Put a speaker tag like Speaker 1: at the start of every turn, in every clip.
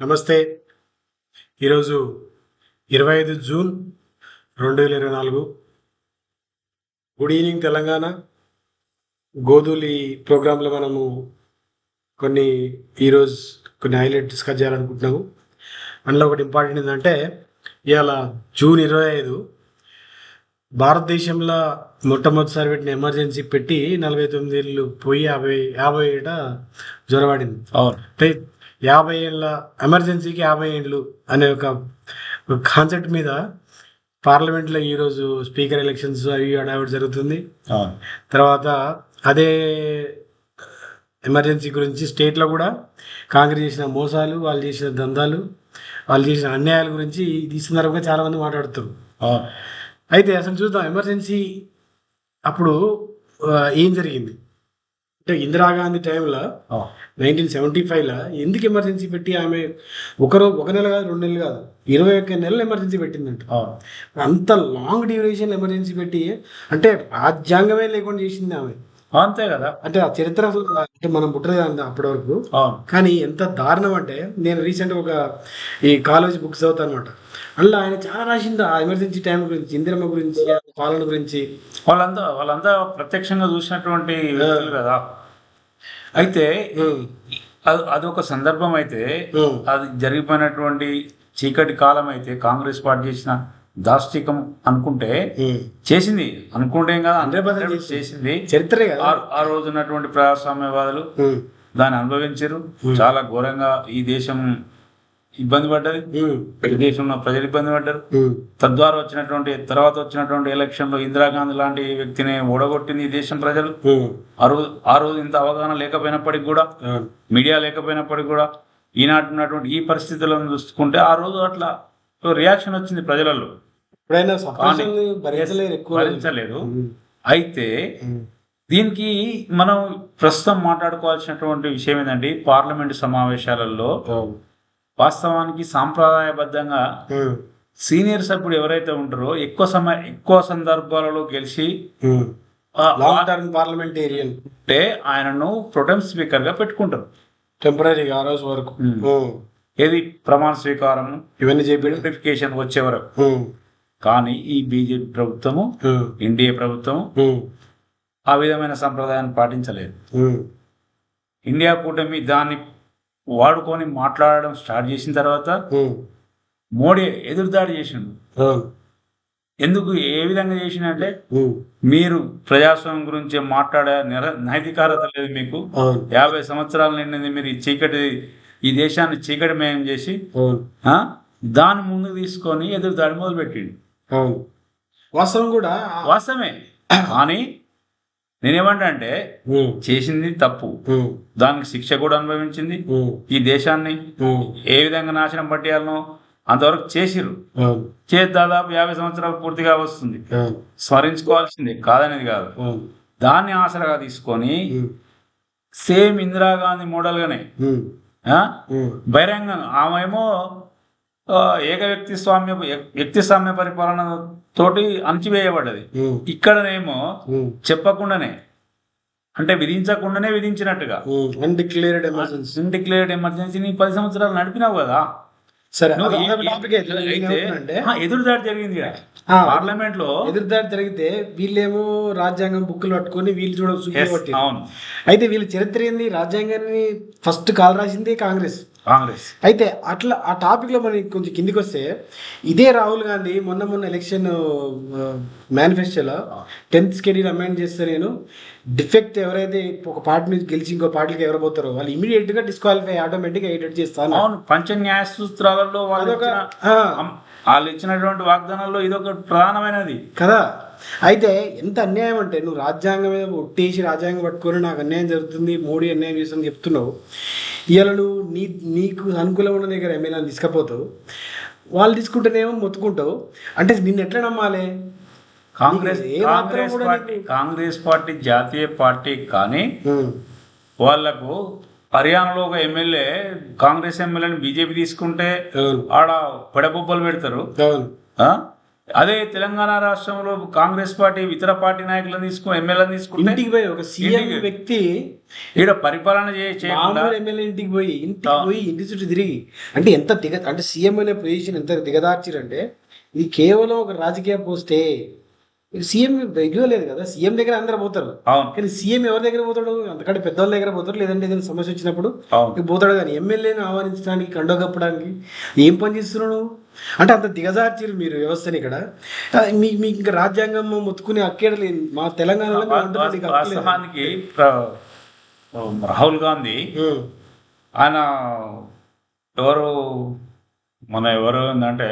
Speaker 1: నమస్తే. ఈరోజు ఇరవై ఐదు జూన్ రెండు వేల ఇరవై నాలుగు. Good evening Telangana. గోధులి ప్రోగ్రాంలో మనము కొన్ని ఈరోజు కొన్ని హైలైట్ డిస్కస్ చేయాలనుకుంటున్నాము. అందులో ఒకటి ఇంపార్టెంట్ ఏంటంటే ఇవాళ జూన్ ఇరవై ఐదు భారతదేశంలో మొట్టమొదటిసారి పెట్టిన ఎమర్జెన్సీ పెట్టి నలభై తొమ్మిది ఏళ్ళు పోయి యాభై యాభై ఏట జ్వరపడింది. యాభై ఏళ్ళ ఎమర్జెన్సీకి యాభై ఏళ్ళు అనే ఒక కాన్సెప్ట్ మీద పార్లమెంట్లో ఈరోజు స్పీకర్ ఎలక్షన్స్ అవి హడావిడి జరుగుతుంది. తర్వాత అదే ఎమర్జెన్సీ గురించి స్టేట్లో కూడా కాంగ్రెస్ చేసిన మోసాలు వాళ్ళు చేసిన దందాలు వాళ్ళు చేసిన అన్యాయాల గురించి ఈ సందర్భంగా చాలామంది మాట్లాడుతారు అయితే అసలు చూద్దాం ఎమర్జెన్సీ అప్పుడు ఏం జరిగింది? అంటే ఇందిరాగాంధీ టైంలో నైన్టీన్ సెవెంటీ ఫైవ్లో ఎందుకు ఎమర్జెన్సీ పెట్టి ఆమె ఒకరో ఒక నెల కాదు రెండు నెలలు కాదు ఇరవై ఒక్క నెలలు ఎమర్జెన్సీ పెట్టిందంట. అంత లాంగ్ డ్యూరేషన్ ఎమర్జెన్సీ పెట్టి అంటే రాజ్యాంగమే లేకుండా చేసింది ఆమె.
Speaker 2: అంతే కదా.
Speaker 1: అంటే ఆ చరిత్ర అంటే మనం పుట్టలేదు అంత అప్పటి వరకు. కానీ ఎంత దారుణం అంటే నేను రీసెంట్గా ఒక ఈ కాలేజ్ బుక్స్ చదువుతాను అనమాట అందులో ఆయన చాలా రాసింది ఆ ఎమర్జెన్సీ టైం గురించి ఇందిరమ్మ గురించి పాలన గురించి.
Speaker 2: వాళ్ళంతా వాళ్ళంతా ప్రత్యక్షంగా చూసినటువంటి కదా. అయితే అదొక సందర్భం అయితే అది జరిగిపోయినటువంటి చీకటి కాలం అయితే కాంగ్రెస్ పార్టీ చేసిన దాష్టికం అనుకుంటే. చేసింది. అనుకుంటే ఏం కదా
Speaker 1: 100%
Speaker 2: హండ్రెడ్
Speaker 1: చేసింది. చరిత్రే
Speaker 2: ఆ- రోజు ఉన్నటువంటి ప్రజాస్వామ్యవాదులు దాన్ని అనుభవించారు. చాలా ఘోరంగా ఈ దేశం ఇబ్బంది పడ్డది? దేశంలో ప్రజలు ఇబ్బంది పడ్డారు? తద్వారా వచ్చినటువంటి తర్వాత వచ్చినటువంటి ఎలక్షన్లో ఇందిరాగాంధీ లాంటి వ్యక్తిని ఓడగొట్టింది ఈ దేశం ప్రజలు. ఆ రోజు ఆ రోజు ఇంత అవగాహన లేకపోయినప్పటికి కూడా. మీడియా లేకపోయినప్పటికి కూడా ఈనాటి ఉన్నటువంటి ఈ పరిస్థితులను చూసుకుంటే ఆ రోజు అట్లా రియాక్షన్ వచ్చింది ప్రజలలో. భరించలేదు. అయితే దీనికి మనం ప్రస్తుతం మాట్లాడుకోవాల్సినటువంటి విషయం ఏంటంటే పార్లమెంటు సమావేశాలలో. వాస్తవానికి సాంప్రదాయబద్ధంగా సీనియర్ సభ్యుడు ఎవరైతే ఉంటారో ఎక్కువ సమయ ఎక్కువ సందర్భాలలో గెలిచి
Speaker 1: లాంగ్ టర్మ్ పార్లమెంటేరియన్
Speaker 2: అంటే ఆయనను ప్రొటెం స్పీకర్గా పెట్టుకుంటారు
Speaker 1: టెంపరీగా ఆ రోజు వరకు.
Speaker 2: ఏది? ప్రమాణ స్వీకారం
Speaker 1: ఇవన్నీ చేపించడం
Speaker 2: నోటిఫికేషన్ వచ్చే వరకు. కానీ ఈ బీజేపీ ప్రభుత్వము ఎన్డీఏ ప్రభుత్వం ఆ విధమైన సంప్రదాయాన్ని పాటించలేదు. ఇండియా కూటమి దాన్ని వాడుకొని మాట్లాడడం స్టార్ట్ చేసిన తర్వాత మోడీ ఎదురుదాడి చేసిండు. ఎందుకు? ఏ విధంగా చేసిండంటే
Speaker 1: ఉమ్,
Speaker 2: మీరు ప్రజాస్వామ్యం గురించి మాట్లాడే నిర నైతికారత లేదు మీకు. యాభై సంవత్సరాలు నిండింది మీరు ఈ చీకటి ఈ దేశాన్ని చీకటిమయం చేసి దాన్ని ముందుకు తీసుకొని ఎదురుదాడి మొదలుపెట్టిండు.
Speaker 1: అవును. వాస్తవం కూడా
Speaker 2: వాస్తవమే. కానీ నేనేమంటా అంటే చేసింది తప్పు. దానికి శిక్ష కూడా అనుభవించింది. ఈ దేశాన్ని ఏ విధంగా నాశనం పట్టేయాలనో అంతవరకు చేసిర్రు.
Speaker 1: అవును.
Speaker 2: చేసి దాదాపు యాభై సంవత్సరాలు పూర్తిగా వస్తుంది. స్మరించుకోవాల్సిందే కాదనేది కాదు. దాన్ని ఆసరాగా తీసుకొని సేమ్ ఇందిరాగాంధీ ఆ,
Speaker 1: ఉమ్,
Speaker 2: బహిరంగంగా ఆమెమో ఆ, ఏక వ్యక్తి స్వామ్య వ్యక్తి స్వామ్య పరిపాలన తోటి అణచివేయబడ్డది ఇక్కడనేమో చెప్పకుండానే అంటే విధించకుండానే విధించినట్టుగా.
Speaker 1: అన్డిక్లేర్డ్ ఎమర్జెన్సీ
Speaker 2: డిక్లేర్డ్ ఎమర్జెన్సీని పది సంవత్సరాలు నడిపినావు కదా.
Speaker 1: సరే
Speaker 2: ఎదురుదాడి జరిగింది పార్లమెంట్లో
Speaker 1: ఎదురుదాడి జరిగితే వీళ్ళేమో రాజ్యాంగం బుక్కులు పట్టుకొని వీళ్ళు చూడ
Speaker 2: Yes,
Speaker 1: చూపించబట్టి
Speaker 2: అవును.
Speaker 1: అయితే వీళ్ళ చరిత్ర ఏంది? రాజ్యాంగాన్ని ఫస్ట్ కాల్ రాసింది కాంగ్రెస్.
Speaker 2: కాంగ్రెస్
Speaker 1: అయితే అట్లా ఆ టాపిక్లో మనకి కొంచెం కిందికి వస్తే ఇదే రాహుల్ గాంధీ మొన్న మొన్న ఎలక్షన్ మేనిఫెస్టోలో టెన్త్ స్కెడ్యూల్ అమెండ్ చేస్తే నేను డిఫెక్ట్ ఎవరైతే ఒక పార్టీ నుంచి గెలిచి ఇంకో పార్టీకి ఎవరు పోతారో వాళ్ళు ఇమీడియట్గా డిస్క్వాలిఫై ఆటోమేటిక్గా ఎడిట్ చేస్తాను
Speaker 2: అవును పంచ న్యాయ సూత్రాలలో వాళ్ళు వాళ్ళు ఇచ్చినటువంటి వాగ్దానాల్లో ఇదొక ప్రధానమైనది.
Speaker 1: కదా? అయితే ఎంత అన్యాయం అంటే నువ్వు రాజ్యాంగం మీద ఒట్టేసి రాజ్యాంగం పట్టుకొని నాకు అన్యాయం జరుగుతుంది మోడీ అన్యాయం చేస్తుందని చెప్తున్నావు. ఇవాళ నువ్వు నీ నీకు అనుకూలం ఉన్న దగ్గర ఎమ్మెల్యేని తీసుకపోతావు? వాళ్ళు తీసుకుంటేనేమో మొత్తుకుంటావు. అంటే నిన్ను ఎట్లా నమ్మాలి?
Speaker 2: కాంగ్రెస్ కాంగ్రెస్ పార్టీ కాంగ్రెస్ పార్టీ జాతీయ పార్టీ కానీ వాళ్ళకు హర్యానాలో ఒక ఎమ్మెల్యే కాంగ్రెస్ ఎమ్మెల్యేని బీజేపీ తీసుకుంటే ఆడ పెడబొబ్బలు పెడతారు? అదే తెలంగాణ రాష్ట్రంలో కాంగ్రెస్ పార్టీ ఇతర పార్టీ నాయకులను తీసుకుని ఎమ్మెల్యేలను తీసుకుంటే
Speaker 1: ఇంటికి పోయి ఒక సీఎం వ్యక్తి
Speaker 2: ఈడ పరిపాలన చేయకుండా
Speaker 1: మామూలు ఎమ్మెల్యే ఇంటికి పోయి ఇంటికి. పోయి ఇంటి చుట్టూ తిరిగి అంటే ఎంత దిగ అంటే సీఎం అనే పొజిషన్ ఎంత దిగదార్చిరంటే ఇది కేవలం ఒక రాజకీయ పోస్టే సీఎం రెగ్యులర్ లేదు కదా సీఎం దగ్గర అందరు పోతారు. కానీ సీఎం ఎవరి దగ్గర పోతాడు? అంతకంటే పెద్దవాళ్ళ దగ్గర పోతాడు లేదంటే ఏదైనా సమస్య వచ్చినప్పుడు పోతాడు. కానీ ఎమ్మెల్యేని ఆహ్వానించడానికి కండో కప్పడానికి ఏం పని చేస్తున్నావు నువ్వు? అంటే అంత దిగజార్చిరు మీరు వ్యవస్థని ఇక్కడ. మీ మీకు ఇంకా రాజ్యాంగం మొత్తుకునే హక్కేడలేదు మా తెలంగాణలో.
Speaker 2: వాస్తవానికి రాహుల్ గాంధీ. ఆయన ఎవరు మన ఎవరు ఏంటంటే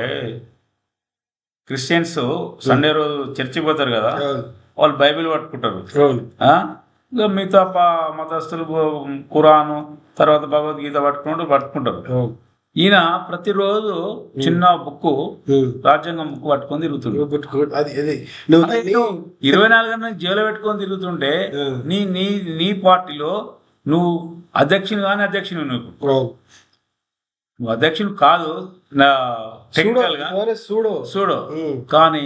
Speaker 2: క్రిస్టియన్స్ సండే రోజు చర్చికి పోతారు కదా వాళ్ళు బైబిల్ పట్టుకుంటారు. మిగతా మతస్థులు ఖురాను తర్వాత భగవద్గీత పట్టుకుంటూ పట్టుకుంటారు. ఈయన ప్రతిరోజు చిన్న బుక్. రాజ్యాంగం బుక్ పట్టుకొని తిరుగుతుంది ఇరవై నాలుగు గంటలు జైలు పెట్టుకొని తిరుగుతుంటే. నీ నీ నీ పార్టీలో నువ్వు అధ్యక్షుని కానీ అధ్యక్షుని నువ్వు. నువ్వు అధ్యక్షుడు కాదు నా
Speaker 1: చూడు
Speaker 2: టెక్నికల్గా
Speaker 1: ఎవరే చూడు
Speaker 2: చూడు
Speaker 1: ఉం.
Speaker 2: కానీ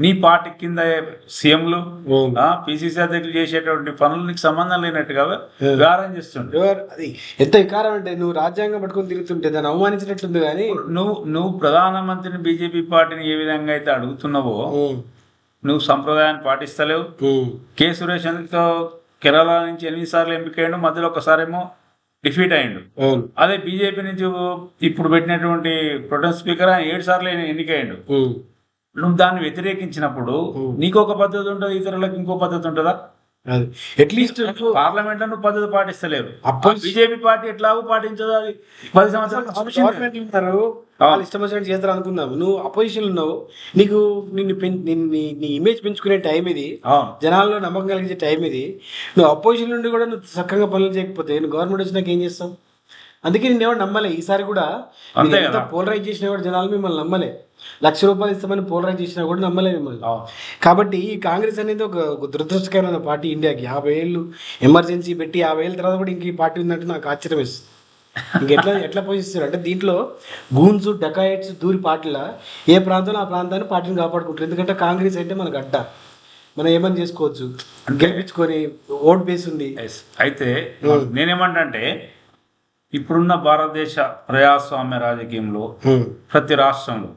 Speaker 2: నీ పార్టీ కింద సీఎంలు. పిసిసి అధ్యక్షులు చేసేటువంటి పనులు నీకు సంబంధం లేనట్టుగా వ్యవహారం చేస్తుండే.
Speaker 1: అది ఎంత వికారం అంటే నువ్వు రాజ్యాంగం పట్టుకొని తిరుగుతుంటే దాన్ని అవమానించినట్లుంది కానీ.
Speaker 2: నువ్వు నువ్వు ప్రధానమంత్రిని బీజేపీ పార్టీని ఏ విధంగా అయితే అడుగుతున్నావో. నువ్వు సంప్రదాయాన్ని పాటిస్తలేవు. కె. సురేష్ ఎందుకు కేరళ నుంచి ఎనిమిది సార్లు ఎంపికయ్యాడు మధ్యలో ఒకసారేమో డిఫీట్ అయ్యిండు. అదే బీజేపీ నుంచి ఇప్పుడు పెట్టినటువంటి ప్రొటెం స్పీకర్ ఆయన ఏడు సార్లు ఎన్నికయ్యాడు. నువ్వు దాన్ని వ్యతిరేకించినప్పుడు. నీకు ఒక పద్ధతి ఉంటుంది ఇతరులకు ఇంకో పద్ధతి ఉంటుందా?
Speaker 1: అట్లీస్ట్
Speaker 2: పార్లమెంట్లో నువ్వు పద్ధతి పాటిస్తలేరు బీజేపీ పార్టీ ఎట్లాగో పాటించదు అది. పది సంవత్సరాలు
Speaker 1: వాళ్ళు ఇష్టం వచ్చినట్టు చేస్తారు అనుకుందాం నువ్వు అపోజిషన్ ఉన్నావు. నీకు నిన్ను నీ ఇమేజ్ పెంచుకునే టైం ఇది. జనాల్లో నమ్మకం కలిగించే టైం ఇది. నువ్వు అపోజిషన్ నుండి కూడా నువ్వు చక్కగా పనులు చేయకపోతే నువ్వు గవర్నమెంట్ వచ్చినాక ఏం చేస్తావు? అందుకే నేను ఎవరు నమ్మలే. ఈసారి కూడా. పోలరైజ్ చేసినా కూడా జనాలు మిమ్మల్ని నమ్మలే. లక్ష రూపాయలు ఇస్తామని పోలరైజ్ చేసినా కూడా నమ్మలే మిమ్మల్ని. కాబట్టి ఈ కాంగ్రెస్ అనేది ఒక దురదృష్టకరమైన పార్టీ ఇండియాకి. యాభై ఏళ్ళు ఎమర్జెన్సీ పెట్టి యాభై ఏళ్ళ తర్వాత కూడా ఇంక ఈ పార్టీ ఉందంటే నాకు ఆశ్చర్యం వేస్తుంది. ఇంకెట్లా ఎట్లా పోషిస్తారు? అంటే దీంట్లో గూన్స్ డకాయిట్స్ దూరి పార్టీల ఏ ప్రాంతంలో ఆ ప్రాంతాన్ని పార్టీని కాపాడుకుంటారు. ఎందుకంటే కాంగ్రెస్ అంటే మనకు అడ్డ. మనం ఏమని చేసుకోవచ్చు? గెలిపించుకొని ఓట్ బేస్ ఉంది.
Speaker 2: అయితే నేనేమంటా అంటే ఇప్పుడున్న భారతదేశ ప్రజాస్వామ్య రాజకీయంలో
Speaker 1: ఉమ్,
Speaker 2: ప్రతి రాష్ట్రంలో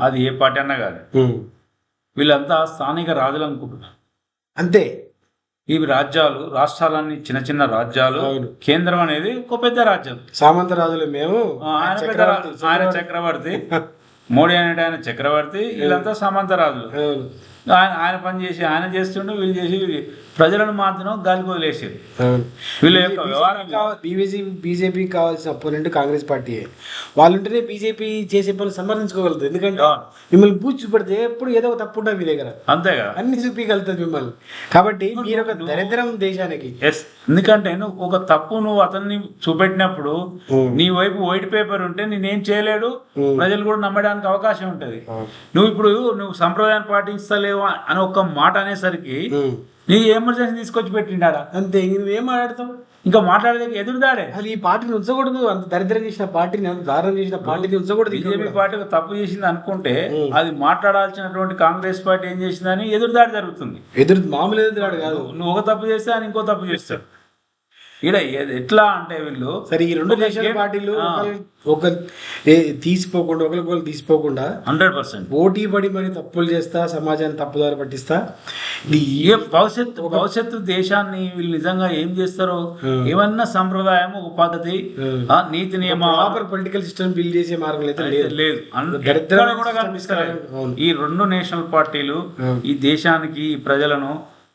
Speaker 2: అది ఏ పార్టీ అన్నా కాదు. వీళ్ళంతా స్థానిక రాజులు అనుకుంటున్నారు.
Speaker 1: అంతే.
Speaker 2: ఇవి రాజ్యాలు రాష్ట్రాలన్నీ చిన్న చిన్న రాజ్యాలు. కేంద్రం అనేది ఒక పెద్ద రాజ్యం.
Speaker 1: సామంత రాజులు మేము.
Speaker 2: ఆయన
Speaker 1: చక్రవర్తి.
Speaker 2: మోడీ అనేటి ఆయన చక్రవర్తి. వీళ్ళంతా సామంత రాజులు. ఆయన ఆయన పని చేసి ఆయన చేస్తుండే వీళ్ళు చేసి ప్రజలను మాత్రం గాలికి వదిలేసారు. వీళ్ళ యొక్క వ్యవహారం
Speaker 1: బీజేపీ బీజేపీ కావాల్సిన అపోనెంట్ కాంగ్రెస్ పార్టీ. వాళ్ళు ఉంటేనే బీజేపీ చేసే పనులు సమర్థించుకోగలుగుతుంది ఎందుకంటే. మిమ్మల్ని పూచి చూపెడితే ఎప్పుడు ఏదో ఒక తప్పు ఉంటుంది మీ దగ్గర.
Speaker 2: అంతే కదా.
Speaker 1: అన్ని చూపించగలుగుతుంది మిమ్మల్ని. కాబట్టి మీరు ఒక దరిద్రం దేశానికి.
Speaker 2: ఎస్. ఎందుకంటే నువ్వు ఒక తప్పు నువ్వు అతన్ని చూపెట్టినప్పుడు నీ వైపు వైట్ పేపర్ ఉంటే నేనేం చేయలేడు. ప్రజలు కూడా నమ్మడానికి అవకాశం ఉంటది. నువ్వు ఇప్పుడు నువ్వు సంప్రదాయాన్ని పాటిస్తలేవు అని ఒక మాట అనేసరికి
Speaker 1: ఉమ్.
Speaker 2: నీ ఎమర్జెన్సీ తీసుకొచ్చి పెట్టిండాడా
Speaker 1: అంతే నువ్వేం మాట్లాడతావు
Speaker 2: ఇంకా మాట్లాడేది ఎదురుదాడే
Speaker 1: అసలు ఈ పార్టీని ఉంచకూడదు అంత దరిద్రం చేసిన పార్టీని అంత దారుణం చేసిన పార్టీని ఉంచకూడదు
Speaker 2: బీజేపీ. పార్టీ తప్పు చేసింది అనుకుంటే. అది మాట్లాడాల్సినటువంటి కాంగ్రెస్ పార్టీ ఏం చేసిందని ఎదురుదాడి జరుగుతుంది
Speaker 1: ఎదురు మామూలు ఎదురురాడు కాదు
Speaker 2: నువ్వు ఒక తప్పు చేస్తే ఆయన ఇంకో తప్పు చేస్తాడు ఇక్కడ ఎట్లా అంటే వీళ్ళు
Speaker 1: సరే ఈ రెండు దేశాల పార్టీలు ఒక తీసిపోకుండా ఒకరికొకరు తీసిపోకుండా
Speaker 2: హండ్రెడ్ పర్సెంట్.
Speaker 1: పోటీ పడి మరి తప్పులు చేస్తా సమాజాన్ని తప్పుదారి పట్టిస్తా. ఇది
Speaker 2: ఏ భవిష్యత్తు భవిష్యత్తు దేశాన్ని వీళ్ళు నిజంగా ఏం చేస్తారో ఏమన్నా సంప్రదాయం ఒక పద్ధతి నీతి నియమ
Speaker 1: ప్రాపర్ పొలిటికల్ సిస్టమ్ బిల్డ్ చేసే మార్గం అయితే లేదు.
Speaker 2: కూడా. ఈ రెండు నేషనల్ పార్టీలు. ఈ దేశానికి ఈ ప్రజలను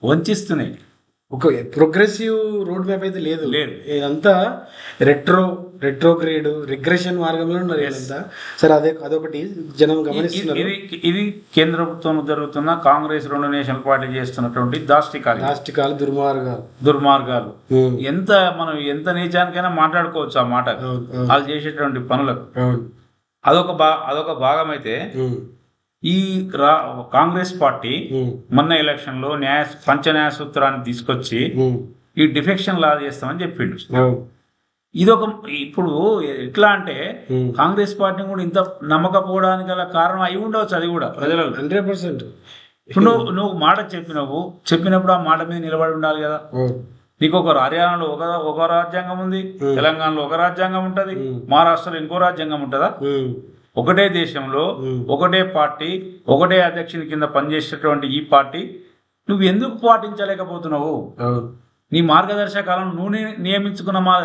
Speaker 2: వంచిస్తున్నాయి.
Speaker 1: ఒక ప్రోగ్రెసివ్ రోడ్ మ్యాప్ అయితే లేదు.
Speaker 2: లేదు.
Speaker 1: ఇదంతా రెట్రో రెట్రోగ్రేడ్ రిగ్రెషన్ మార్గంలో ఉన్నారు వీళ్ళంతా సరే అదే అదొకటి జనం గమనిస్తున్నారు.
Speaker 2: ఇది ఇది కేంద్ర ప్రభుత్వం జరుగుతున్న కాంగ్రెస్ రెండు నేషనల్ పార్టీ చేస్తున్నటువంటి దాష్టికాలు.
Speaker 1: నాస్టికాలు దుర్మార్గాలు.
Speaker 2: దుర్మార్గాలు.
Speaker 1: ఉమ్.
Speaker 2: ఎంత మనం ఎంత నీచానికైనా మాట్లాడుకోవచ్చు ఆ మాట వాళ్ళు చేసేటువంటి పనులకు. అదొక బా అదొక భాగం అయితే
Speaker 1: ఉమ్,
Speaker 2: ఈ రా కాంగ్రెస్ పార్టీ మొన్న ఎలక్షన్లో న్యాయ పంచ న్యాయ సూత్రాన్ని తీసుకొచ్చి ఈ డిఫెక్షన్ లా చేస్తామని చెప్పిండు. ఇదొక ఇప్పుడు ఎట్లా అంటే. కాంగ్రెస్ పార్టీని కూడా ఇంత నమ్మకపోవడానికి గల కారణం అయి ఉండవచ్చు అది కూడా ప్రజలలో.
Speaker 1: Hundred percent.
Speaker 2: ఇప్పుడు నువ్వు నువ్వు మాట చెప్పినవు చెప్పినప్పుడు ఆ మాట మీద నిలబడి ఉండాలి కదా. నీకు ఒక హర్యానాలో ఒక ఒక రాజ్యాంగం ఉంది. తెలంగాణలో ఒక రాజ్యాంగం ఉంటది. మహారాష్ట్రలో ఇంకో రాజ్యాంగం ఉంటుందా? ఒకటే దేశంలో. ఒకటే పార్టీ ఒకటే అధ్యక్షుని కింద పనిచేసేటువంటి ఈ పార్టీ నువ్వు ఎందుకు పాటించలేకపోతున్నావు? నీ మార్గదర్శకాలను నువ్వు నియమించుకున్న మా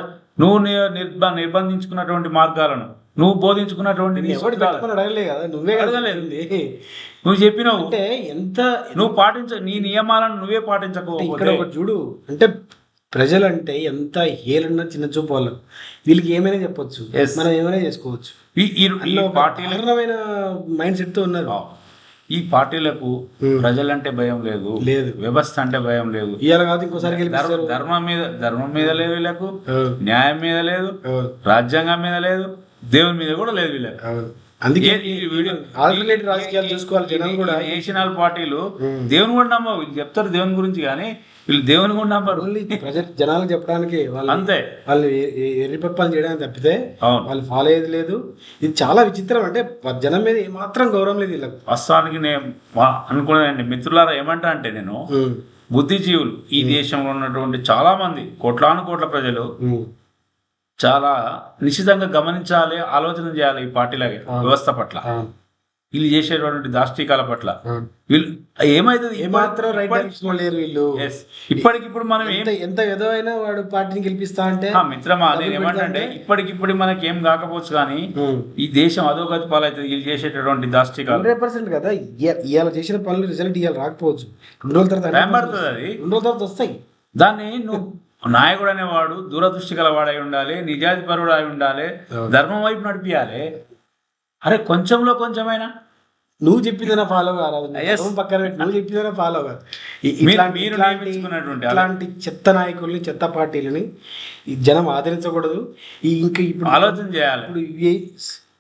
Speaker 2: నువ్వు నిర్బ నిర్బంధించుకున్నటువంటి మార్గాలను నువ్వు బోధించుకున్నటువంటి
Speaker 1: నువ్వే
Speaker 2: చెప్పినావు.
Speaker 1: అంటే ఎంత
Speaker 2: నువ్వు పాటించ నీ నియమాలను నువ్వే పాటించకపోతే
Speaker 1: చూడు అంటే ప్రజలంటే ఎంత హేళన చిన్న చూపు వాళ్ళకు వీళ్ళకి ఏమైనా చెప్పొచ్చు. మనం ఏమైనా చేసుకోవచ్చు. దారుణమైన మైండ్ సెట్తో ఉన్నారు
Speaker 2: ఈ పార్టీలకు
Speaker 1: Hmm.
Speaker 2: ప్రజలంటే భయం లేదు.
Speaker 1: లేదు.
Speaker 2: వ్యవస్థ అంటే భయం లేదు.
Speaker 1: కాదు ఇంకోసారి
Speaker 2: ధర్మ- మీద ధర్మం మీద లేదు వీళ్ళకు.
Speaker 1: అవును,
Speaker 2: న్యాయం మీద లేదు.
Speaker 1: అవును,
Speaker 2: రాజ్యాంగం మీద లేదు. దేవుని మీద కూడా లేదు వీళ్ళకి.
Speaker 1: అందుకే
Speaker 2: ఏ- ఈ వీడియో-
Speaker 1: ఆల్టర్నేటివ్ రాజకీయాలు చూసుకోవాలి జనం కూడా.
Speaker 2: నేషనల్ పార్టీలు. దేవుని కూడా నమ్మవు వీళ్ళు చెప్తారు దేవుని గురించి కానీ వీళ్ళు దేవుని కూడా నమ్మరు.
Speaker 1: ఓన్లీ ప్రజ జనాలకు చెప్పడానికి వాళ్ళు
Speaker 2: అంతే.
Speaker 1: వాళ్ళు ఎర్రి పప్పాలు చేయడానికి తప్పితే
Speaker 2: అవును.
Speaker 1: వాళ్ళు ఫాలో అయ్యేది లేదు. ఇది చాలా విచిత్రం. అంటే జనం మీద ఏమాత్రం గౌరవం లేదు వీళ్ళకు.
Speaker 2: వాస్తవానికి నేను అనుకునేదండి మిత్రులారా ఏమంటా అంటే నేను బుద్ధిజీవులు ఈ దేశంలో ఉన్నటువంటి చాలా మంది కోట్లాను కోట్ల ప్రజలు చాలా నిశ్చితంగా గమనించాలి ఆలోచన చేయాలి ఈ పార్టీల వ్యవస్థ పట్ల. వీళ్ళు చేసేటువంటి దాష్టికాల పట్ల. వీళ్ళు ఏమైతుంది?
Speaker 1: వీళ్ళు.
Speaker 2: ఇప్పటికిప్పుడు మనం
Speaker 1: ఎంత అయినా వాడు పార్టీని గెలిపిస్తా అంటే
Speaker 2: మిత్రమా నేను ఏమంటే ఇప్పటికిప్పుడు మనకి ఏం కాకపోవచ్చు కానీ ఈ దేశం అధోగతి పాలవుతుంది వీళ్ళు చేసేటటువంటి దాష్టికాలు.
Speaker 1: హండ్రెడ్ పర్సెంట్ కదా. ఇవాళ చేసిన పనులు రిజల్ట్ ఇవాళ రాకపోవచ్చు. రెండు రోజుల తర్వాత
Speaker 2: అది.
Speaker 1: రెండు రోజుల తర్వాత వస్తాయి.
Speaker 2: దాన్ని నువ్వు నాయకుడు అనేవాడు దూరదృష్టి గలవాడై ఉండాలి నిజాతి పరుడు అయి ఉండాలి. ధర్మం వైపు నడిపియాలి. అరే కొంచెంలో కొంచెమైనా?
Speaker 1: నువ్వు చెప్పిదైనా ఫాలో
Speaker 2: Yes.
Speaker 1: పక్కన నువ్వు చెప్పిదైనా ఫాలో కాదు. ఇట్లాంటి చెత్త నాయకుల్ని చెత్త పార్టీలని ఈ జనం ఆదరించకూడదు. ఇంకా ఇప్పుడు
Speaker 2: ఆలోచన చేయాలి.
Speaker 1: ఇప్పుడు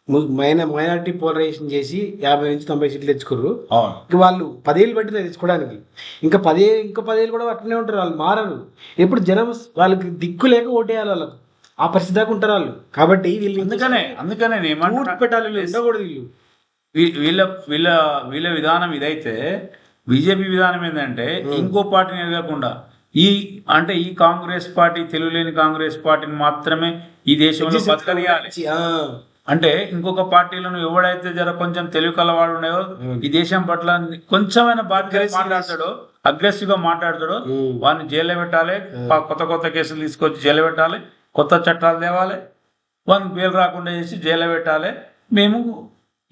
Speaker 1: మైన మైనార్టీ పోలరైజేషన్ చేసి యాభై నుంచి తొంభై సీట్లు తెచ్చుకోరు ఇంక వాళ్ళు పదేళ్ళు పట్టింది తెచ్చుకోవడానికి. ఇంకా పదే ఇంకా పదేళ్ళు కూడా అట్లనే ఉంటారు వాళ్ళు మారరు. ఎప్పుడు జనం వాళ్ళకి దిక్కు లేక ఓటేయాలి వాళ్ళకు. ఆ పరిస్థితి దాకా ఉంటారు వాళ్ళు. కాబట్టి వీళ్ళు
Speaker 2: అందుకనే అందుకనే
Speaker 1: పెట్టాలి వీళ్ళు. ఉండకూడదు వీళ్ళు.
Speaker 2: వీళ్ళ వీళ్ళ వీళ్ళ విధానం ఇదైతే బీజేపీ విధానం ఏంటంటే ఇంకో పార్టీని ఎదగకుండా ఈ అంటే ఈ కాంగ్రెస్ పార్టీ తెలుగులేని కాంగ్రెస్ పార్టీని మాత్రమే ఈ దేశంలో బతకనియాలి.
Speaker 1: ఆ,
Speaker 2: అంటే ఇంకొక పార్టీలను ఎవడైతే జర కొంచెం తెలివి కలవాడు ఉన్నాయో ఈ దేశం పట్ల కొంచెమైన బాధ్యత మాట్లాడతాడో అగ్రెసివ్గా మాట్లాడతాడో వాడిని జైల్లో పెట్టాలి కొత్త కొత్త కేసులు తీసుకొచ్చి జైల్లో పెట్టాలి కొత్త చట్టాలు తేవాలి వానికి బెయిల్ రాకుండా చేసి జైల్లో పెట్టాలి మేము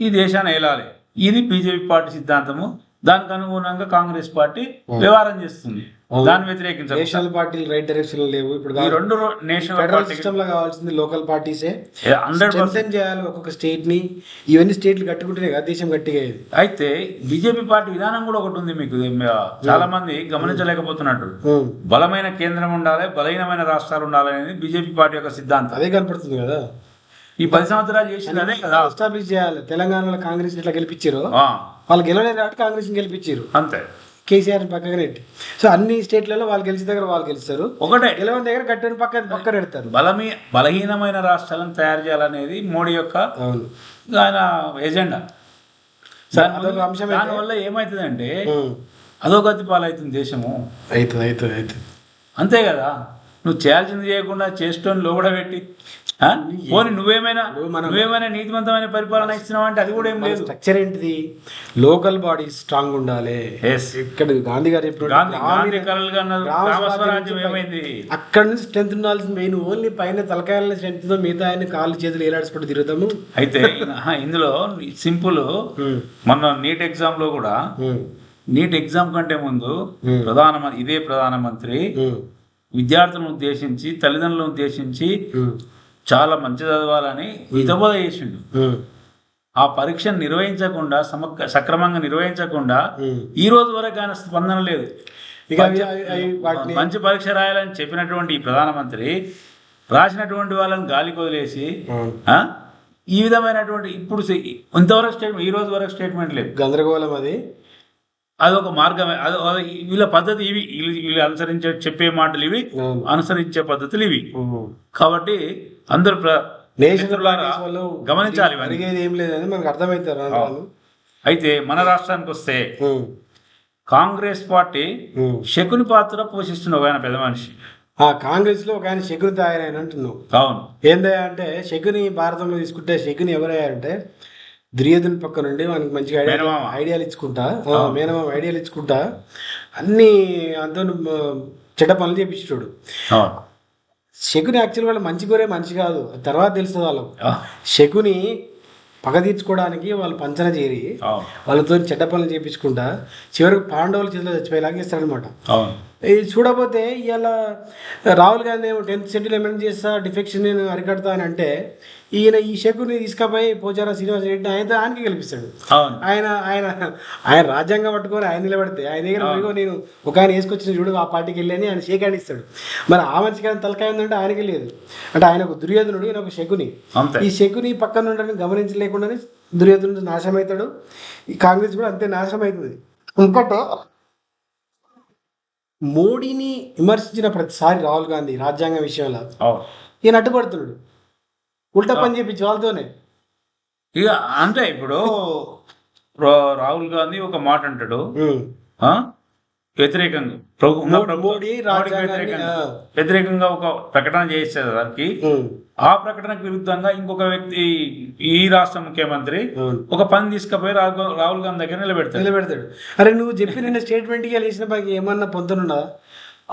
Speaker 2: ఈ దేశాన్ని ఏలాలి. ఇది బీజేపీ పార్టీ సిద్ధాంతము. దానికి అనుగుణంగా కాంగ్రెస్ పార్టీ వ్యవహారం చేస్తుంది. దాన్ని వ్యతిరేకించాలి
Speaker 1: నేషనల్ పార్టీలు రైట్ డైరెక్షన్లో లేవు. ఇప్పుడు
Speaker 2: ఈ రెండు నేషనల్
Speaker 1: ఫెడరల్ సిస్టమ్లో కావాల్సింది లోకల్ పార్టీసే.
Speaker 2: హండ్రెడ్
Speaker 1: స్ట్రెంగ్ చేయాలి ఒక్కొక్క స్టేట్ని ఇవన్నీ స్టేట్లు కట్టుకుంటేనే కదా దేశం గట్టిగా.
Speaker 2: అయితే బీజేపీ పార్టీ విధానం కూడా ఒకటి ఉంది మీకు. చాలా మంది గమనించలేకపోతున్నట్టు. బలమైన కేంద్రం ఉండాలి బలహీనమైన రాష్ట్రాలు ఉండాలి అనేది బీజేపీ పార్టీ యొక్క సిద్ధాంతం.
Speaker 1: అదే కనపడుతుంది కదా.
Speaker 2: ఈ పది సంవత్సరాలు చేసింది అదే కదా.
Speaker 1: ఎస్టాబ్లిష్ చేయాలి. తెలంగాణలో కాంగ్రెస్ ఇట్లా గెలిపించారు వాళ్ళు గెలవలేదు కాబట్టి కాంగ్రెస్ గెలిపించారు.
Speaker 2: అంతే.
Speaker 1: కేసీఆర్ పక్కన పెట్టి సో అన్ని స్టేట్లలో వాళ్ళు గెలిచిన దగ్గర వాళ్ళు గెలుస్తారు.
Speaker 2: ఒకటే.
Speaker 1: గెలవని దగ్గర కట్టని పక్కన పక్కన పెడతారు
Speaker 2: బలమీ బలహీనమైన రాష్ట్రాలను తయారు చేయాలనేది మోడీ యొక్క ఆయన ఎజెండా. దానివల్ల ఏమవుతుందంటే అధోగతి పాలవుతుంది దేశము.
Speaker 1: అవుతుంది అవుతుంది అవుతుంది.
Speaker 2: అంతే కదా. నువ్వు చేయాల్సింది చేయకుండా చేస్తూ లోబడ పెట్టి? పోనీ నువ్వేమైనా
Speaker 1: నువ్వు మనం-
Speaker 2: నువ్వేమైనా నీతివంతమైన పరిపాలన ఇస్తున్నావు అంటే అది కూడా ఏం లేదు.
Speaker 1: స్ట్రక్చర్ ఏంటిది? లోకల్ బాడీ స్ట్రాంగ్ ఉండాలి. ఇక్కడ గాంధీ గారు చెప్పినట్టు
Speaker 2: ఏమైంది?
Speaker 1: అక్కడ నుంచి స్ట్రెంత్ ఉండాల్సింది మెయిన్. ఓన్లీ పైన తలకాయల స్ట్రెంత్తో మిగతా ఆయన కాళ్ళు చేతులు ఏలాడిసిపట్టు తిరుగుతాము.
Speaker 2: అయితే ఇందులో సింపుల్. మొన్న నీట్ ఎగ్జామ్లో కూడా నీట్ ఎగ్జామ్ కంటే ముందు. ప్రధానమంత్రి ఇదే ప్రధానమంత్రి విద్యార్థులను ఉద్దేశించి తల్లిదండ్రులను ఉద్దేశించి చాలా మంచి చదవాలని హితబోధ చేసిండు. ఆ పరీక్షను నిర్వహించకుండా సమగ్ర సక్రమంగా నిర్వహించకుండా. ఈ రోజు వరకు ఆయన స్పందన లేదు. మంచి పరీక్ష రాయాలని చెప్పినటువంటి ఈ ప్రధానమంత్రి రాసినటువంటి వాళ్ళని గాలికి వదిలేసి? ఈ విధమైనటువంటి ఇప్పుడు ఇంతవరకు స్టేట్మెంట్ ఈ రోజు వరకు స్టేట్మెంట్ లేదు.
Speaker 1: గందరగోళం అది.
Speaker 2: అదొక మార్గమే అది వీళ్ళ పద్ధతి ఇవి. వీళ్ళు వీళ్ళు అనుసరించే చెప్పే మాటలు ఇవి. అనుసరించే పద్ధతులు ఇవి. కాబట్టి అందరు గమనించాలి
Speaker 1: ఏం లేదని మనకు అర్థమవుతారు.
Speaker 2: అయితే మన రాష్ట్రానికి వస్తే కాంగ్రెస్ పార్టీ. శకుని పాత్ర పోషిస్తున్న ఒక ఆయన పెద్ద మనిషి.
Speaker 1: ఆ కాంగ్రెస్లో ఒక ఆయన శకుని తయారైన అంటున్నావు
Speaker 2: అవును.
Speaker 1: ఏందయ్యా అంటే శకుని భారతంలో తీసుకుంటే శకుని ఎవరయ్యా అంటే దుర్యోధన పక్క నుండి మనకి మంచిగా ఐడియా. ఐడియాలు ఇచ్చుకుంటా. మేనమామ ఐడియాలు ఇచ్చుకుంటా. అన్ని అంతా చెడ్డ పనులు చేపించాడు శకుని యాక్చువల్ వాళ్ళు మంచి కోరే మనిషి కాదు. తర్వాత తెలుస్తుంది వాళ్ళకు.
Speaker 2: ఆ,
Speaker 1: శకుని పగ తీర్చుకోవడానికి వాళ్ళు పంచన చేరి వాళ్ళతో చెడ్డ పనులు చేపించుకుంటా. చివరికి పాండవుల చేతిలో చచ్చిపోయేలాగా ఇస్తారనమాట
Speaker 2: అవును
Speaker 1: ఇది చూడబోతే ఇవాళ రాహుల్ గాంధీ ఏమో టెన్త్ అమెండ్ చేస్తా డిఫెక్షన్ నేను అరికడతా అని అంటే ఈయన ఈ శకుని తీసుకుపోయి పోచారా శ్రీనివాస రెడ్డి ఆయన ఆయనకి గెలిపిస్తాడు. ఆయన ఆయన ఆయన రాజ్యాంగం పట్టుకొని ఆయన నిలబడితే ఆయన దగ్గర పోయి నేను ఒక ఆయన వేసుకొచ్చిన చూడు ఆ పార్టీకి వెళ్ళని ఆయన షేక్ హ్యాండ్ ఇస్తాడు. మరి ఆ మనిషికి ఆయన తలకాయ ఉందంటే ఆయనకి లేదు. అంటే ఆయన ఒక దుర్యోధనుడు ఈయన ఒక శకుని ఈ శకుని పక్కన ఉండని గమనించలేకుండానే దుర్యోధనుడు నాశనం అవుతాడు ఈ కాంగ్రెస్ కూడా అంతే నాశనం అవుతుంది ఇంకటే మోడీని విమర్శించిన ప్రతిసారి రాహుల్ గాంధీ రాజ్యాంగ విషయంలో ఈయన అడ్డుపడుతున్నాడు. ఉల్టా పని చేపించి వాళ్ళతోనే.
Speaker 2: ఇక అంటే ఇప్పుడు రాహుల్ గాంధీ ఒక మాట అంటాడు? వ్యతిరేకంగా వ్యతిరేకంగా. ఒక ప్రకటన చేసేదానికి
Speaker 1: ఉమ్.
Speaker 2: ఆ ప్రకటనకు విరుద్ధంగా ఇంకొక వ్యక్తి ఈ రాష్ట్ర ముఖ్యమంత్రి. ఒక పని తీసుకుపోయి రాహుల్ రాహుల్ గాంధీ దగ్గర నిలబెడతాడు.
Speaker 1: నిలబెడతాడు. అరే నువ్వు చెప్పిన స్టేట్మెంట్కి వేసిన పైకి ఏమన్నా పొందునున్నదా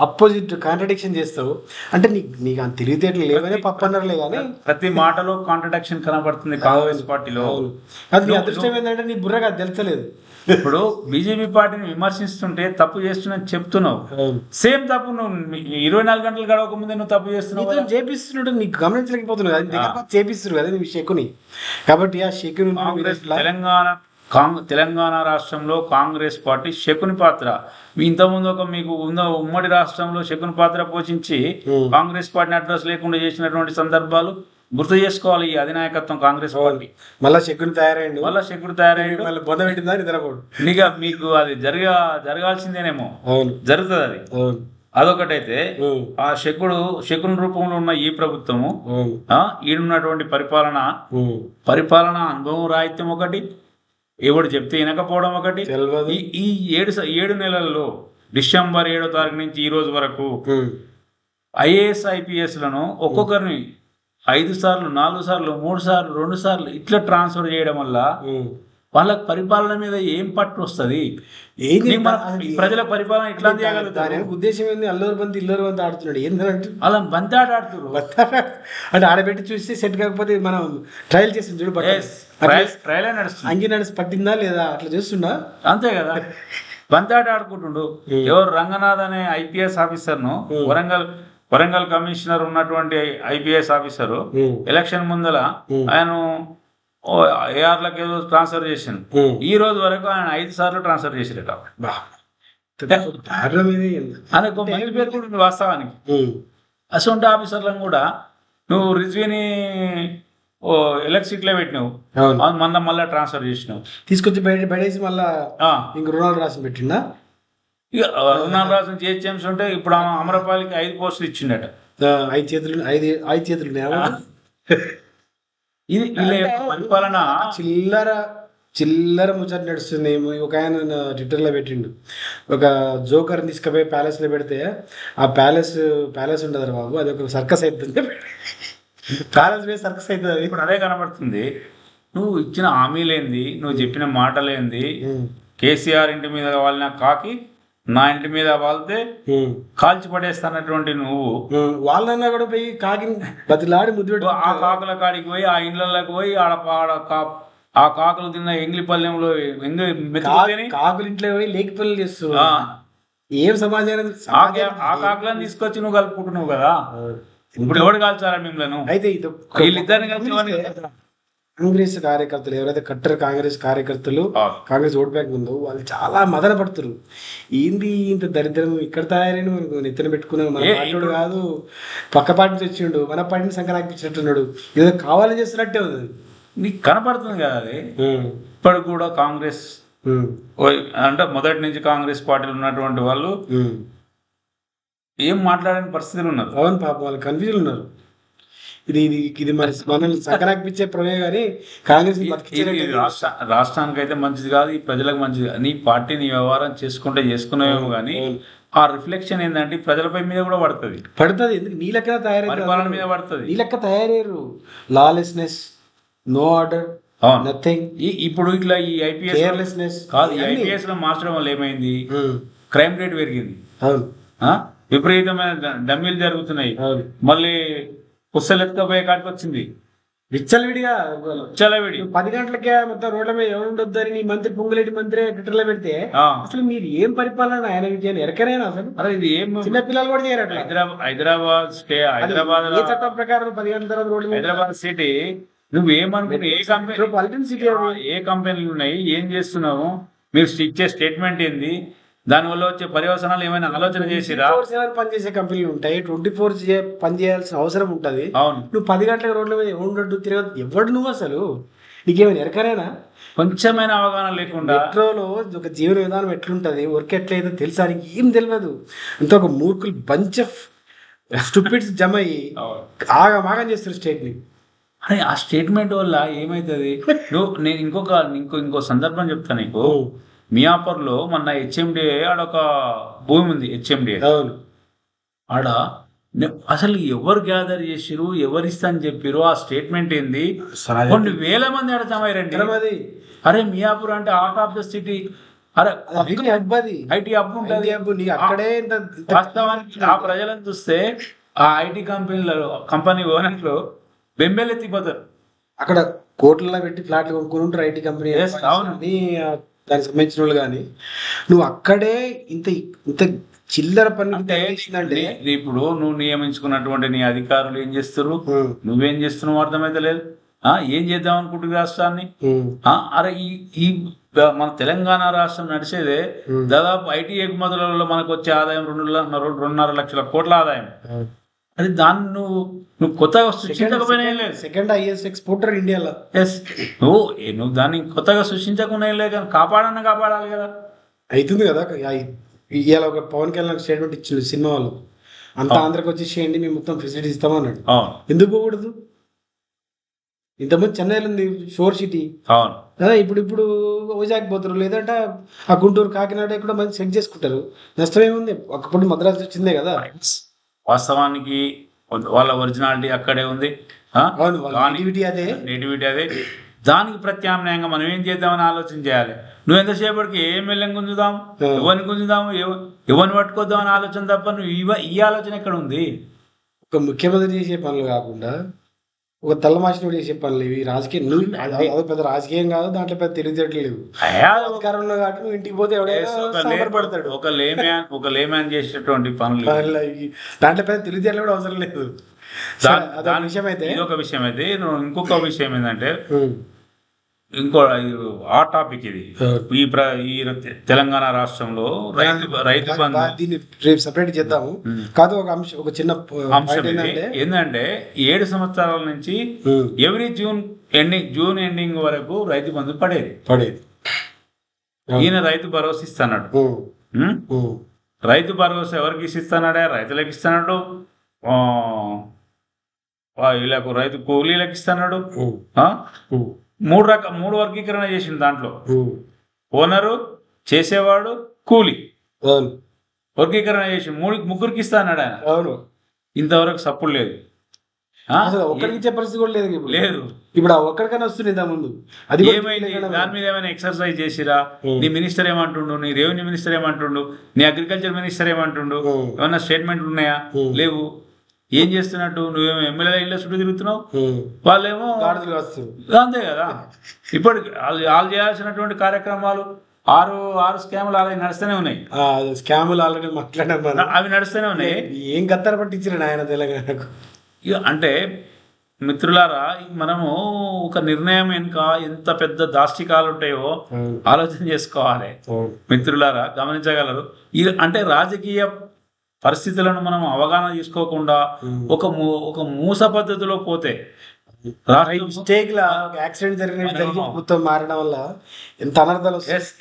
Speaker 1: అపోజిట్ కాంట్రడిక్షన్ చేస్తావు. అంటే నీకు నీకు అంత తెలివితేటలు లేవనే పప్పన్నర్లే కానీ
Speaker 2: ప్రతి మాటలో కాంట్రడక్షన్ కనబడుతుంది కాంగ్రెస్ పార్టీలో.
Speaker 1: అది నీ అదృష్టం ఏంటంటే నీ బుర్రగా అది తెలుసలేదు
Speaker 2: ఇప్పుడు బీజేపీ పార్టీని విమర్శిస్తుంటే తప్పు చేస్తున్నా చెప్తున్నావు. సేమ్ తప్పు నువ్వు ఇరవై నాలుగు గంటలు గడవక ముందే నువ్వు తప్పు చేస్తున్నావు.
Speaker 1: చేపిస్తున్నాడు నీకు గమనించలేకపోతున్నావు అది చేపిస్తారు కదా నీ శకుని. కాబట్టి ఆ
Speaker 2: కాంగ్రెస్ తెలంగాణ కాంగ్ తెలంగాణ రాష్ట్రంలో కాంగ్రెస్ పార్టీ శకుని పాత్ర. ఇంతకుముందు ఒక మీకు ఉన్న ఉమ్మడి రాష్ట్రంలో శకుని పాత్ర పోషించి. కాంగ్రెస్ పార్టీని అడ్రస్ లేకుండా చేసినటువంటి సందర్భాలు గుర్తు చేసుకోవాలి ఈ అధినాయకత్వం కాంగ్రెస్ పార్టీ.
Speaker 1: మళ్ళా శకుని తయారైండు.
Speaker 2: వల్ల శకుడు తయారయ్యాడు
Speaker 1: మళ్ళీ బొంద పెట్టిందా నిద్రపోడు.
Speaker 2: ఇక మీకు అది జరగ జరగాల్సిందేనేమో. జరుగుతుంది అది. అదొకటైతే ఆ శకుడు శకుని రూపంలో ఉన్న ఈ ప్రభుత్వము ఈడున్నటువంటి పరిపాలన. పరిపాలన అనుభవం రాహిత్యం ఒకటి. ఎవడు చెప్తే వినకపోవడం ఒకటి. ఈ ఏడు ఏడు నెలల్లో డిసెంబర్ ఏడో తారీఖు నుంచి ఈ రోజు వరకు ఐఏఎస్ ఐపీఎస్లను ఒక్కొక్కరిని ఐదు సార్లు నాలుగు సార్లు మూడు సార్లు రెండు సార్లు ఇట్లా ట్రాన్స్ఫర్ చేయడం వల్ల. వాళ్ళకి పరిపాలన మీద ఏం పట్టు వస్తుంది? ప్రజల పరిపాలన
Speaker 1: దాని
Speaker 2: చేయగలుగుతారు.
Speaker 1: ఉద్దేశం ఏంది? అల్లూరు బంతి ఇల్లూరు బంతి ఆడుతున్నాడు. ఏంటంటే
Speaker 2: అలా బంతాట ఆడుతున్నారు
Speaker 1: అంటే ఆడబెట్టి చూస్తే సెట్ కాకపోతే మనం ట్రయల్ చేసి చూడు నడిచి పట్టిందా లేదా? అట్లా చూస్తున్నా
Speaker 2: అంతే కదా. బంతాట ఆడుకుంటుండు. ఎవరు రంగనాథ్ అనే ఐపీఎస్ ఆఫీసర్ను వరంగల్ వరంగల్ కమిషనర్ ఉన్నటువంటి ఐపీఎస్ ఆఫీసర్ ఎలక్షన్ ముందల. ఆయన ఏఆర్లకు ఏదో ట్రాన్స్ఫర్ చేసిండు. ఈ రోజు వరకు ఆయన ఐదు సార్లు ట్రాన్స్ఫర్ చేసిరట. ఆయనకు మంచి పేరు కూడా వాస్తవానికి. అసొంటి ఆఫీసర్లను కూడా నువ్వు రిజ్వీని ఓ ఎలక్ట్రిక్లో పెట్టినావు.
Speaker 1: అవును.
Speaker 2: అవును, మళ్ళా ట్రాన్స్ఫర్ చేసినావు.
Speaker 1: తీసుకొచ్చి బయట పడేసి మళ్ళా ఇంక రుణాలు రాసి పెట్టిండా?
Speaker 2: ఇక రుణాలు రాసిన జిహెచ్ఎంసీ ఉంటే ఇప్పుడు అమరపాలికి ఐదు పోస్టులు ఇచ్చిండట.
Speaker 1: ఐదు చేతులు ఐదు ఐదు చేతులు?
Speaker 2: ఇది పరిపాలన
Speaker 1: చిల్లర చిల్లర ముచ్చట నడుస్తుంది. ఒక ఆయన ట్విట్టర్లో పెట్టిండు. ఒక జోకర్ తీసుకుపోయి ప్యాలెస్లో పెడితే ఆ ప్యాలెస్ ప్యాలెస్ ఉండదు బాబు అది ఒక సర్కస్ అవుతుంది ప్యాలెస్ పోయి సర్కస్ అవుతుంది అది.
Speaker 2: ఇప్పుడు అదే కనబడుతుంది. నువ్వు ఇచ్చిన హామీలేంది నువ్వు చెప్పిన మాటలేంది కేసీఆర్ ఇంటి మీద వాళ్ళ కాకి నా ఇంటి మీద వాళ్తే కాల్చి పడేస్తానటువంటి నువ్వు.
Speaker 1: వాళ్ళన్నా కూడా పోయి కాకిని బతిలాడి ముద్దు పెట్టి
Speaker 2: ఆ కాకుల కాడికి పోయి ఆ ఇండ్లలోకి పోయి ఆడ ఆడ కా- ఆ కాకులు తిన్న ఎంగిలి పల్లెంలో ఎంగి మెతుకుతేనే
Speaker 1: కాకులు ఇంట్లో పోయి లేకి పనులు చేస్తూ
Speaker 2: ఆ,
Speaker 1: ఏం
Speaker 2: కా- ఆ కాకులను తీసుకొచ్చి నువ్వు కలుపుకుంటున్నావు కదా. ఇప్పుడు ఎవడు కాల్చారా మిమ్మల్ని?
Speaker 1: అయితే ఇది
Speaker 2: వీళ్ళిద్దరిని కలిసి
Speaker 1: కాంగ్రెస్ కార్యకర్తలు ఎవరైతే కట్టర్ కాంగ్రెస్ కార్యకర్తలు కాంగ్రెస్ ఓట్ బ్యాంక్ ఉందో వాళ్ళు చాలా మదన పడుతున్నారు. ఏంది ఇంత దరిద్రం? ఇక్కడ తయారైన మనకు నెత్తిన పెట్టుకున్నాం మన పార్టీడు కాదు. పక్క పార్టీ నుంచి వచ్చిండు మన పార్టీని సంక్రాంతించినట్టున్నాడు ఏదో కావాలని చేస్తున్నట్టే ఉంది
Speaker 2: నీకు కనపడుతుంది కదా అది? ఇప్పటికి కూడా కాంగ్రెస్ అంటే మొదటి నుంచి కాంగ్రెస్ పార్టీలో ఉన్నటువంటి వాళ్ళు. ఏం మాట్లాడని పరిస్థితులు ఉన్నారు.
Speaker 1: అవును పాపం వాళ్ళు కన్ఫ్యూజన్ ఉన్నారు. ఇది ఇది ఇది మన మనల్ని సంకరాకిపించే ప్రమేయం కానీ కాంగ్రెస్
Speaker 2: ఇది- రాష్ట్ర రాష్ట్రానికి అయితే మంచిది కాదు ఈ ప్రజలకు మంచిది కాదు. నీ పార్టీ నీ వ్యవహారం చేసుకుంటే చేసుకునేవేమో కానీ ఆ రిఫ్లెక్షన్ ఏంటంటే ప్రజలపై మీద కూడా పడుతుంది.
Speaker 1: పడుతుంది ఎందుకు? నీ
Speaker 2: పరిపాలన
Speaker 1: తయారైంది
Speaker 2: మీద పడుతుంది.
Speaker 1: నీ లెక్క తయారయ్యారు. Lawlessness no order nothing.
Speaker 2: ఈ ఇప్పుడు ఇట్లా ఈ ఐపీఎస్
Speaker 1: కేర్లెస్నెస్
Speaker 2: కాదు ఐపీఎస్లో మార్చడం వల్ల ఏమైంది? క్రైమ్ రేట్ పెరిగింది? విపరీతమైన డమ్మీలు జరుగుతున్నాయి. మళ్ళీ పుస్తలు ఎత్తుకపోయే కాటికి వచ్చింది
Speaker 1: విచ్చలవిడిగా
Speaker 2: చలవిడి
Speaker 1: నువ్వు పది గంటలకే మొత్తం రోడ్ల మీద ఎవరుండొద్దని నీ మంత్రి పొంగులేటి మంత్రి ట్విట్టర్లో పెడితే. అసలు మీరు ఏం పరిపాలన ఆయన విజయాన్ని ఎరకరైనా అసలు?
Speaker 2: అరే ఇది ఏం
Speaker 1: చిన్న పిల్లలు కూడా చేయరు అట్లా
Speaker 2: హైదరాబాద్ హైదరాబాద్ స్టే హైదరాబాద్
Speaker 1: ఏ చట్టం ప్రకారం పది గంటల తర్వాత రోడ్ల
Speaker 2: హైదరాబాద్ సిటీ నువ్వు ఏమనుకుంటు ఏ కంపెనీ
Speaker 1: సిటీ
Speaker 2: ఏ కంపెనీలు ఉన్నాయి? ఏం చేస్తున్నావు? మీరు ఇచ్చే స్టేట్మెంట్ ఏంది? దానివల్ల వచ్చే పర్యవసనాలు ఏమైనా ఆలోచన చేసిరా?
Speaker 1: ఫోర్ సెవెన్ పనిచేసే కంపెనీలు ఉంటాయి. ట్వంటీ ఫోర్ పని చేయాల్సిన అవసరం ఉంటది.
Speaker 2: అవును.
Speaker 1: నువ్వు పది గంటల రోడ్ల మీద ఎవడు తిరగదు. ఎవడు నువ్వు అసలు? నీకేమైనా ఎరకరేనా
Speaker 2: కొంచెమైన అవగాహన లేకుండా
Speaker 1: మెట్రోలో ఒక జీవన విధానం ఎట్లుంటది? వర్క్ ఎట్లయితే తెలుసా? ఏం తెలియదు అంత ఒక మూర్ఖులు బంచ్ ఆఫ్ స్టూపిడ్స్ జమ అయ్యి. ఆగమాగం చేస్తారు స్టేట్ని.
Speaker 2: అరే ఆ స్టేట్మెంట్ వల్ల ఏమైతుంది? నువ్వు నేను ఇంకొక ఇంకో ఇంకో సందర్భం చెప్తా నీకు. మియాపూర్లో మొన్న హెచ్ఎండి ఆడొక భూమి ఉంది హెచ్ఎండి
Speaker 1: అవును.
Speaker 2: ఆడ అసలు ఎవరు గ్యాదర్ చేసిరు ఎవరు ఇస్తా అని చెప్పిరు ఆ స్టేట్మెంట్ ఏంది? కొన్ని వేల మంది ఆడ జమ అయ్యారండి
Speaker 1: ఎక్కడ మాది.
Speaker 2: అరే మియాపూర్ అంటే హార్ట్ ఆఫ్ ద సిటీ. అరే
Speaker 1: ఐటీ హబ్
Speaker 2: ఉంటుంది.
Speaker 1: అక్కడే
Speaker 2: వాస్తవానికి ఆ ప్రజలను చూస్తే ఆ ఐటీ కంపెనీలలో కంపెనీ ఓనర్లు బెంబేలెత్తిపోతారు.
Speaker 1: అక్కడ కోట్లలో పెట్టి ఫ్లాట్లు కొనుక్కుని ఉంటారు ఐటీ కంపెనీ.
Speaker 2: అవును.
Speaker 1: దానికి సంబంధించిన వాళ్ళు కానీ నువ్వు అక్కడే ఇంత ఇంత చిల్లర పని
Speaker 2: అంటే ఇప్పుడు నువ్వు నియమించుకున్నటువంటి నీ అధికారులు ఏం చేస్తారు నువ్వేం చేస్తున్నావు అర్థమైతే లేదు. ఆ ఏం చేద్దాం అనుకుంటుంది రాష్ట్రాన్ని? అరే ఈ మన తెలంగాణ రాష్ట్రం నడిచేదే. దాదాపు ఐటీ ఎగుమతులలో మనకు వచ్చే ఆదాయం రెండు రెండున్నర లక్షల కోట్ల ఆదాయం. అది దాన్ని నువ్వు నువ్వు కొత్తగా సృష్టించకపోయినా లేదు.
Speaker 1: సెకండ్ హైయెస్ట్ ఎక్స్పోర్టర్ ఇండియాలో
Speaker 2: ఎస్ నువ్వు నువ్వు దాన్ని కొత్తగా సృష్టించకుండా లేదు కానీ కాపాడన్నా కాపాడాలి కదా.
Speaker 1: అవుతుంది కదా ఇవాళ ఒక పవన్ కళ్యాణ్ స్టేట్మెంట్ ఇచ్చిండు సినిమా వాళ్ళు. అంతా ఆంధ్రాకి వచ్చి చేయండి మేము మొత్తం ఫెసిలిటీస్ ఇస్తామన్నాడు. ఎందుకు పోకూడదు? ఇంతకుముందు చెన్నైలో ఉంది షోర్ సిటీ. ఇప్పుడు ఇప్పుడు వైజాగ్ పోతారు లేదంటే ఆ గుంటూరు కాకినాడ కూడా మంచి సెట్ చేసుకుంటారు. నష్టం ఏముంది? ఒకప్పుడు మద్రాసు వచ్చిందే కదా.
Speaker 2: వాస్తవానికి వాళ్ళ ఒరిజినాలిటీ అక్కడే ఉంది
Speaker 1: అదే.
Speaker 2: నేటివిటీ అదే. దానికి ప్రత్యామ్నాయంగా మనం ఏం చేద్దామని ఆలోచన చేయాలి? నువ్వు ఎంతసేపటికి ఏ ఎమ్మెల్యేని గుంజుదాం. ఎవరిని గుంజుదాం ఎవ- ఎవరిని పట్టుకొద్దాం అని ఆలోచన తప్ప నువ్వు ఈ ఆలోచన ఎక్కడ ఉంది?
Speaker 1: ఒక ముఖ్యమంత్రి చేసే పనులు కాకుండా ఒక తల్లమాసినోడు చేసే పనులు ఇవి రాజకీయం నువ్వు అది. పెద్ద రాజకీయం కాదు దాంట్లో పెద్ద తెలివితేటలు లేవు. అధికారంలో కాబట్టి నువ్వు ఇంటికి పోతే ఎవడైనా
Speaker 2: ఒక
Speaker 1: పడతాడు
Speaker 2: లేమ్యాన్ ఒక లేమ్యాన్ చేసేటువంటి పనులు
Speaker 1: దాంట్లో పెద్ద తెలివితేటలు కూడా అవసరం లేదు.
Speaker 2: దాని-
Speaker 1: విషయం అయితే
Speaker 2: ఒక విషయం అయితే ఇంకొక విషయం ఏంటంటే. ఇంకో ఆ టాపిక్ ఇది. ఈ ప్ర ఈ తెలంగాణ రాష్ట్రంలో రైతు రైతు బంధు
Speaker 1: బా- దీన్ని రేపు సపరేట్ చేద్దాము. కాదు ఒక అంశం ఒక చిన్న
Speaker 2: అంశం
Speaker 1: ఏంటంటే
Speaker 2: ఏడు సంవత్సరాల నుంచి every June ending June ending వరకు రైతు బంధు పడేది.
Speaker 1: పడేది.
Speaker 2: ఈయన రైతు భరోసా?
Speaker 1: ఉమ్,
Speaker 2: రైతు భరోసా ఎవరికి ఇస్తున్నాడే? రైతులకు ఆ, వీళ్ళకు రైతు కూలీలకు?
Speaker 1: ఉమ్,
Speaker 2: మూడు రక మూడు వర్గీకరణ చేసింది దాంట్లో. ఓనరు చేసేవాడు కూలి. వర్గీకరణ చేసి మూడు ముగ్గురికి ఇస్తా అన్నాడు ఆయన.
Speaker 1: అవును.
Speaker 2: ఇంతవరకు సప్పుడు లేదు. ఆ?
Speaker 1: అసలు ఒక్కడికి ఇచ్చే పరిస్థితి కూడా లేదు ఇప్పుడు.
Speaker 2: లేదు.
Speaker 1: ఇప్పుడు ఒక్కడికైనా వస్తుంది ఇంత ముందు. అది
Speaker 2: ఏమైంది? దాని మీద ఏమైనా ఎక్సర్సైజ్ చేసిరా. నీ మినిస్టర్ ఏమంటుండు? నీ రెవెన్యూ మినిస్టర్ ఏమంటుండు? నీ అగ్రికల్చర్ మినిస్టర్ ఏమంటుండు?
Speaker 1: ఉం.
Speaker 2: ఏమన్నా స్టేట్మెంట్లు ఉన్నాయా. లేవు. ఏం చేస్తున్నట్టు? నువ్వేమో ఎమ్మెల్యే ఇళ్ళ చుట్టూ తిరుగుతున్నావు. వాళ్ళేమో అంతే కదా. ఇప్పటికి వాళ్ళు వాళ్ళు చేయాల్సినటువంటి కార్యక్రమాలు ఆరు ఆరు స్కాములు అలాగే నడుస్తూనే ఉన్నాయి.
Speaker 1: ఆ, స్కాములు ఆల్రెడీ మాట్లాడాం మనం
Speaker 2: అవి నడుస్తూనే ఉన్నాయి.
Speaker 1: ఏం గత్తర పట్టించారు ఆయన తెలంగాణకు?
Speaker 2: అంటే మిత్రులారా మనము ఒక నిర్ణయం వెనుక ఎంత పెద్ద దాష్టికాలు ఉంటాయో ఆలోచన చేసుకోవాలి. మిత్రులారా గమనించగలరు. అంటే రాజకీయ పరిస్థితులను మనం అవగాహన చేసుకోకుండా. ఒక ఒక మూస పద్ధతిలో పోతే
Speaker 1: మిస్టేక్ లా యాక్సిడెంట్ జరిగిన జరిగి మొత్తం మారడం వల్ల ఎంత అనర్థాలు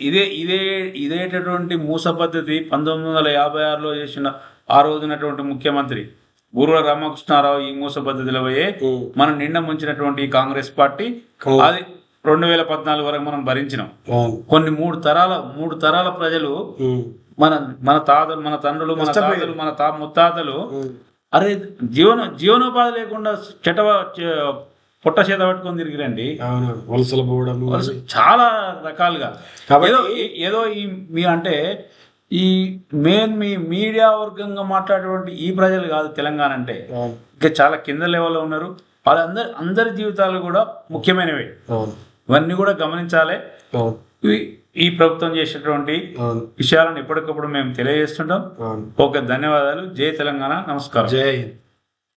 Speaker 2: ఇదే ఇదే ఇదేటటువంటి మూస పద్ధతి పంతొమ్మిది వందల యాభై ఆరులో చేసిన ఆ రోజునటువంటి ముఖ్యమంత్రి బూరుల రామకృష్ణారావు ఈ మూస పద్ధతిలో పోయే మనం నిండా ముంచినటువంటి కాంగ్రెస్ పార్టీ. అది రెండు వేల పద్నాలుగు వరకు మనం భరించినాం. కొన్ని మూడు తరాల మూడు తరాల ప్రజలు మన మన తాతలు మన తండ్రులు మన. తాతలు మన తా ముత్తాతలు. అరే జీవన జీవనోపాధి లేకుండా చెటవ చ- పొట్ట చేత పట్టుకొని తిరిగిరండి.
Speaker 1: వలసలు పోవడం
Speaker 2: చాలా రకాలుగా. ఏదో ఏదో ఈ మీ అంటే ఈ మెయిన్ మీ మీడియా వర్గంగా మాట్లాడేటువంటి ఈ ప్రజలు కాదు తెలంగాణ అంటే. ఇంకా చాలా కింద లెవెల్లో ఉన్నారు. వాళ్ళందరి అందరి జీవితాలు కూడా ముఖ్యమైనవి. ఇవన్నీ కూడా గమనించాలి. ఇవి ఈ ప్రభుత్వం చేసేటువంటి
Speaker 1: అవును.
Speaker 2: విషయాలను ఎప్పటికప్పుడు మేము తెలియజేస్తుంటాం. ఓకే ధన్యవాదాలు. జై తెలంగాణ. నమస్కారం.
Speaker 1: జై హింద్.